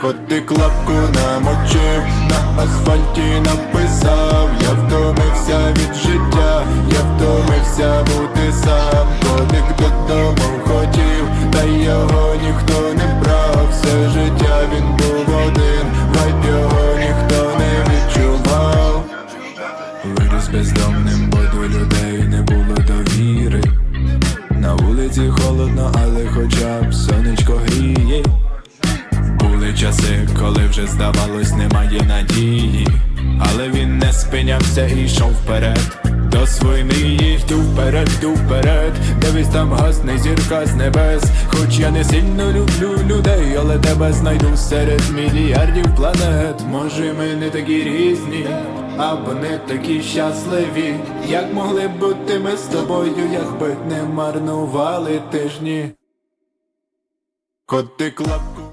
Котик лапку намочив, на асфальті написав, я втомився від життя, я втомився бути сам. Котик додому хотів, та його ніхто не брав. Все життя він був один, вайб його ніхто не відчував. Виріс бездомним, бо до людей не було довіри. На вулиці холодно, але часи, коли вже здавалось, немає надії. Але він не спинявся і йшов вперед. До своєї мрії йду вперед, йду вперед, дивись там гасне зірка з небес. Хоч я не сильно люблю людей, але тебе знайду серед мільярдів планет. Може, ми не такі різні, або не такі щасливі. Як могли б бути ми з тобою, якби не марнували тижні. Котик лап